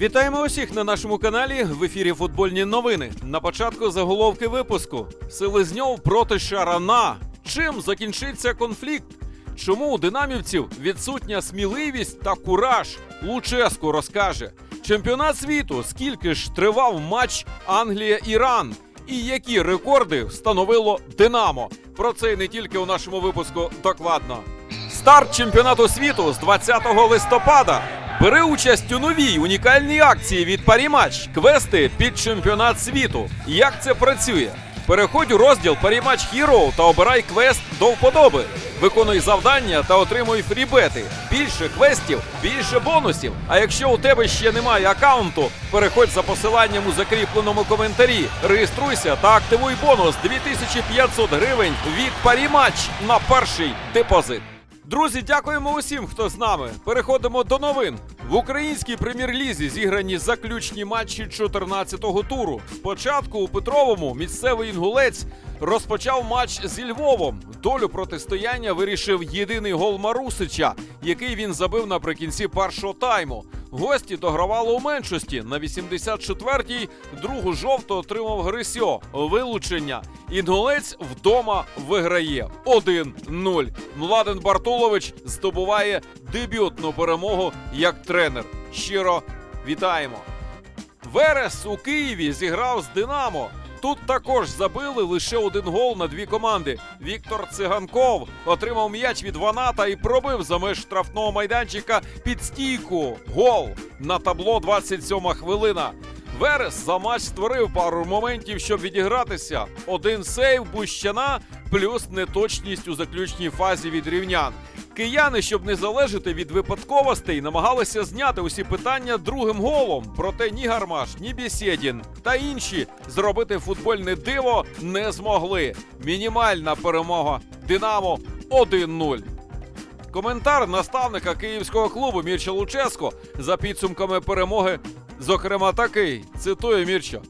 Вітаємо усіх на нашому каналі в ефірі Футбольні новини. На початку заголовки випуску: Селезньов проти Шарана. Чим закінчиться конфлікт? Чому у динамівців відсутня сміливість та кураж? Луческо розкаже. Чемпіонат світу. Скільки ж тривав матч Англія-Іран? І які рекорди встановило Динамо? Про це не тільки у нашому випуску докладно. Старт чемпіонату світу з 20 листопада. Бери участь у новій унікальній акції від Парімач квести під чемпіонат світу. Як це працює? Переходь у розділ Парімач Hero та обирай квест до вподоби. Виконуй завдання та отримуй фрібети. Більше квестів, більше бонусів. А якщо у тебе ще немає аккаунту, переходь за посиланням у закріпленому коментарі. Реєструйся та активуй бонус 2500 гривень від Парімач на перший депозит. Друзі, дякуємо усім, хто з нами. Переходимо до новин. В українській прем'єр-лізі зіграні заключні матчі 14-го туру. Спочатку у Петровому місцевий інгулець розпочав матч зі Львовом. Долю протистояння вирішив єдиний гол Марусича, який він забив наприкінці першого тайму. Гості догравали у меншості. На 84-й другу жовту отримав Грисьо. Вилучення. Інгулець вдома виграє 1-0. Младен Бартулович здобуває дебютну перемогу як тренер. Щиро вітаємо. Верес у Києві зіграв з Динамо. Тут також забили лише один гол на дві команди. Віктор Циганков отримав м'яч від Ваната і пробив за меж штрафного майданчика під стійку. Гол на табло 27 хвилина. Верес за матч створив пару моментів, щоб відігратися. Один сейв Бущана, плюс неточність у заключній фазі від рівнян. Кияни, щоб не залежати від випадковостей, намагалися зняти усі питання другим голом. Проте ні Гармаш, ні Бєсєдін та інші зробити футбольне диво не змогли. Мінімальна перемога Динамо 1-0. Коментар наставника київського клубу Мірча Луческо за підсумками перемоги, зокрема, такий. Цитую Мірча.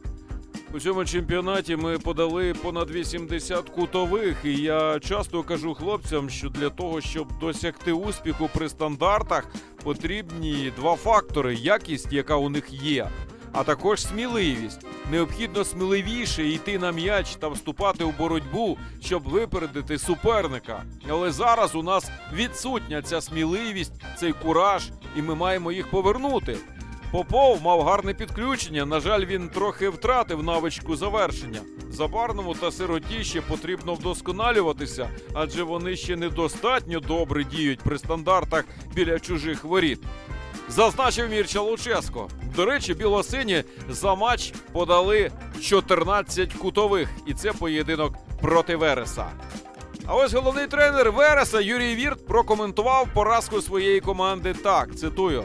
У цьому чемпіонаті ми подали понад 80 кутових, і я часто кажу хлопцям, що для того, щоб досягти успіху при стандартах, потрібні два фактори: якість, яка у них є, а також сміливість. Необхідно сміливіше йти на м'яч та вступати у боротьбу, щоб випередити суперника. Але зараз у нас відсутня ця сміливість, цей кураж, і ми маємо їх повернути. Попов мав гарне підключення. На жаль, він трохи втратив навичку завершення. Забарному та сироті ще потрібно вдосконалюватися, адже вони ще недостатньо добре діють при стандартах біля чужих воріт. Зазначив Мірча Луческо. До речі, білосині за матч подали 14 кутових, і це поєдинок проти Вереса. А ось головний тренер Вереса Юрій Вірт прокоментував поразку своєї команди так. Цитую.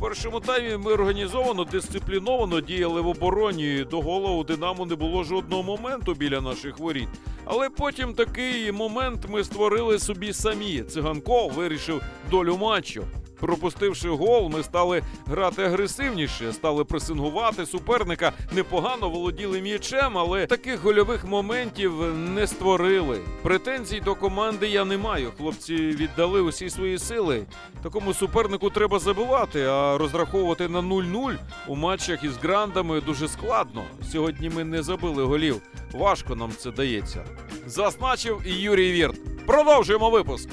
Першому таймі ми організовано, дисципліновано діяли в обороні. До гола у Динамо не було жодного моменту біля наших воріт. Але потім такий момент ми створили собі самі. Циганков вирішив долю матчу. Пропустивши гол, ми стали грати агресивніше, стали пресингувати суперника. Непогано володіли м'ячем, але таких гольових моментів не створили. Претензій до команди я не маю. Хлопці віддали усі свої сили. Такому супернику треба забивати, а розраховувати на 0-0 у матчах із грандами дуже складно. Сьогодні ми не забили голів. Важко нам це дається. Зазначив і Юрій Вірт. Продовжуємо випуск.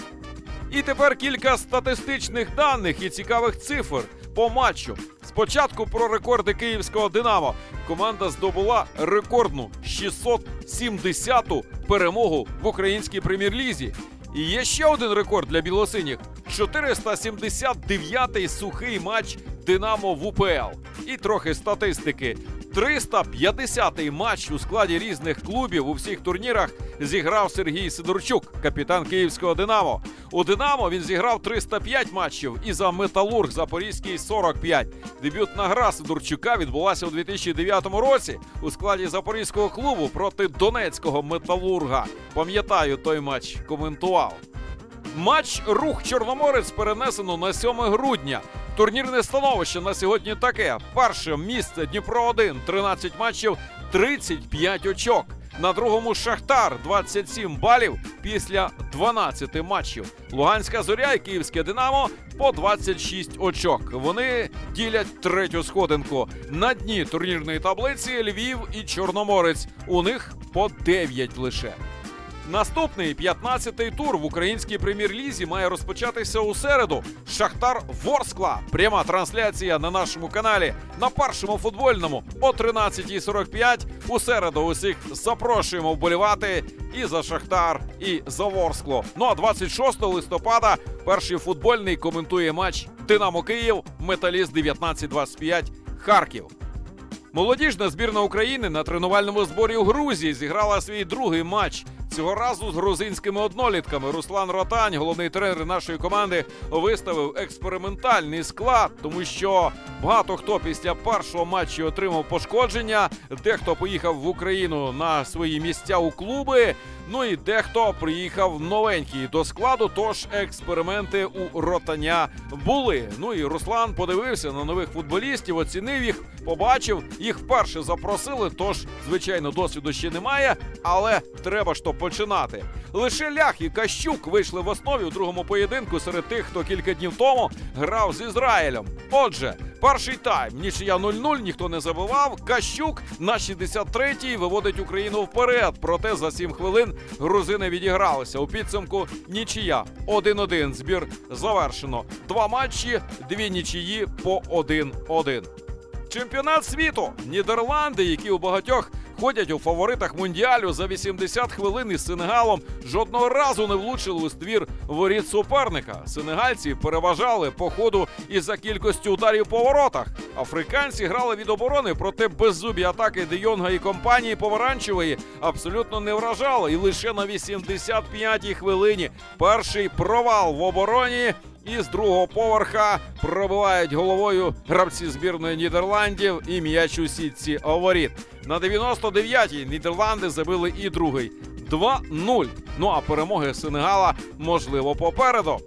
І тепер кілька статистичних даних і цікавих цифр по матчу. Спочатку про рекорди київського Динамо. Команда здобула рекордну 670-ту перемогу в українській прем'єр-лізі. І є ще один рекорд для білосиніх: 479-й сухий матч Динамо в УПЛ. І трохи статистики. 350-й матч у складі різних клубів у всіх турнірах зіграв Сергій Сидорчук, капітан київського Динамо. У Динамо він зіграв 305 матчів і за Металург Запорізький 45. Дебютна гра Сидорчука відбулася у 2009 році у складі запорізького клубу проти донецького металурга. Пам'ятаю, той матч коментував. Матч рух Чорноморець перенесено на 7 грудня. Турнірне становище на сьогодні таке: перше місце Дніпро 1 13 матчів, 35 очок. На другому Шахтар 27 балів після 12 матчів. Луганська зоря і Київське Динамо по 26 очок. Вони ділять третю сходинку. На дні турнірної таблиці Львів і Чорноморець. У них по 9 лише. Наступний 15-й тур в українській прем'єр-лізі має розпочатися у середу. Шахтар Ворскла. Пряма трансляція на нашому каналі на першому футбольному о 13.45. У середу усіх запрошуємо вболівати і за Шахтар, і за Ворскло. Ну а 26 листопада перший футбольний коментує матч Динамо Київ, Металіст 1925 Харків. Молодіжна збірна України на тренувальному зборі у Грузії зіграла свій другий матч. Цього разу з грузинськими однолітками Руслан Ротань, головний тренер нашої команди, виставив експериментальний склад, тому що багато хто після першого матчу отримав пошкодження, дехто поїхав в Україну на свої місця у клуби. Ну і дехто приїхав новенький до складу. Тож експерименти у ротаня були. Ну і Руслан подивився на нових футболістів, оцінив їх, побачив, їх вперше запросили. Тож, звичайно, досвіду ще немає, але треба ж то починати. Лише Лях і Кащук вийшли в основі у другому поєдинку серед тих, хто кілька днів тому грав з Ізраїлем. Отже, перший тайм нічия 0-0, ніхто не забивав. Кащук на 63-й виводить Україну вперед. Проте за 7 хвилин грузини відігралися. У підсумку нічия 1-1. Збір завершено. Два матчі, дві нічиї по 1-1. Чемпіонат світу Нідерланди, які у багатьох ходять у фаворитах мундіалю за 80 хвилин із Сенегалом, жодного разу не влучили у ствір воріт суперника. Сенегальці переважали по ходу і за кількістю ударів по воротах. Африканці грали від оборони, проте беззубі атаки Де Йонга і компанії помаранчевої абсолютно не вражали. І лише на 85-й хвилині перший провал в обороні. І з другого поверха пробивають головою гравці збірної Нідерландів і м'яч у сітці воріт. На 99-й Нідерланди забили і другий 2-0. Ну а перемоги Сенегала можливо попереду.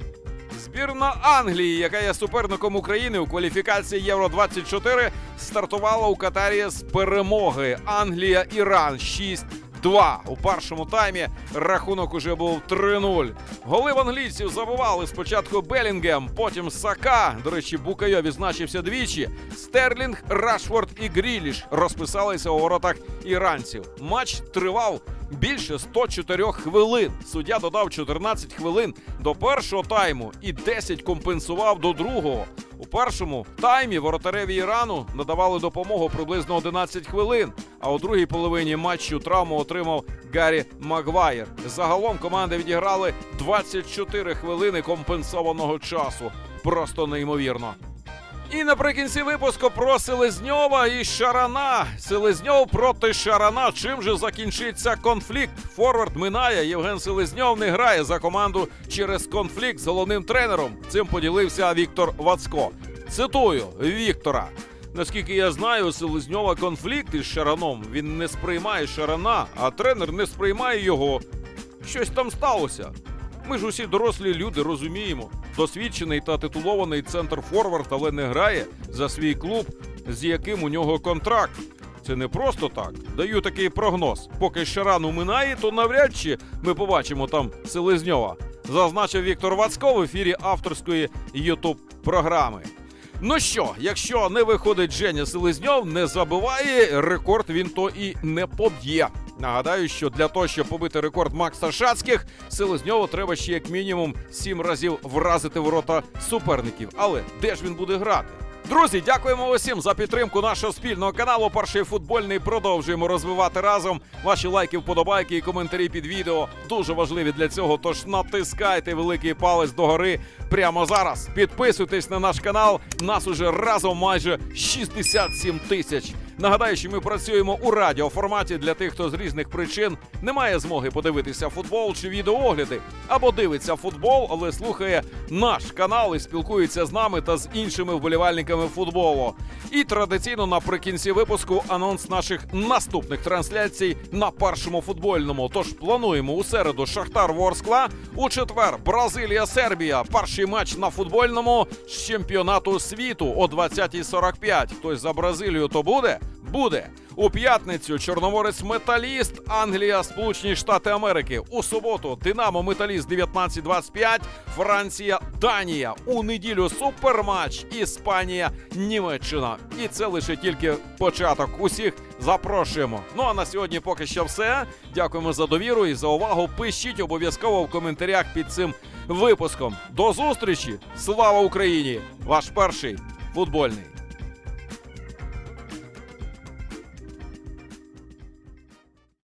Збірна Англії, яка є суперником України у кваліфікації Євро 24 стартувала у Катарі з перемоги. Англія Іран 6 2. У першому таймі рахунок уже був 3-0. Голи в англійців забивали спочатку Белінгем, потім Сака. До речі, Букайо відзначився двічі. Стерлінг, Рашфорд і Гріліш розписалися у воротах іранців. Матч тривав більше 104 хвилин. Суддя додав 14 хвилин до першого тайму і 10 компенсував до другого. У першому таймі воротареві Ірану надавали допомогу приблизно 11 хвилин. А у другій половині матчу травму отримав Гаррі Магваєр. Загалом команди відіграли 24 хвилини компенсованого часу. Просто неймовірно. І наприкінці випуску про Селезньова і Шарана. Селезньов проти Шарана. Чим же закінчиться конфлікт? Форвард минає. Євген Селезньов не грає за команду через конфлікт з головним тренером. Цим поділився Віктор Вацко. Цитую Віктора. Наскільки я знаю, у Селезньова конфлікт із Шараном. Він не сприймає Шарана, а тренер не сприймає його. Щось там сталося. Ми ж усі дорослі люди розуміємо. Досвідчений та титулований центр Форвард, але не грає за свій клуб, з яким у нього контракт. Це не просто так. Даю такий прогноз. Поки Шаран уминає, то навряд чи ми побачимо там Селезньова. Зазначив Віктор Вацько в ефірі авторської Ютуб програми. Ну що, якщо не виходить Женя Селезньов, не забуває, рекорд він то і не поб'є. Нагадаю, що для того, щоб побити рекорд Макса Шацьких, Селезньову треба ще як мінімум сім разів вразити ворота суперників. Але де ж він буде грати? Друзі, дякуємо усім за підтримку нашого спільного каналу. Перший футбольний продовжуємо розвивати разом. Ваші лайки, вподобайки і коментарі під відео дуже важливі для цього. Тож натискайте великий палець догори прямо зараз. Підписуйтесь на наш канал. Нас уже разом майже 67 тисяч. Нагадаю, що ми працюємо у радіоформаті для тих, хто з різних причин не має змоги подивитися футбол чи відеоогляди, або дивиться футбол, але слухає наш канал і спілкується з нами та з іншими вболівальниками футболу. І традиційно наприкінці випуску анонс наших наступних трансляцій на першому футбольному. Тож плануємо у середу Шахтар Ворскла, у четвер Бразилія Сербія. Перший матч на футбольному з чемпіонату світу о 20.45. Хтось за Бразилію то буде. Буде. У п'ятницю Чорноморець Металіст, Англія, Сполучені Штати Америки. У суботу Динамо Металіст 19.25, Франція, Данія. У неділю суперматч Іспанія, Німеччина. І це лише тільки початок. Усіх запрошуємо. Ну а на сьогодні поки що все. Дякуємо за довіру і за увагу. Пишіть обов'язково в коментарях під цим випуском. До зустрічі! Слава Україні! Ваш перший футбольний.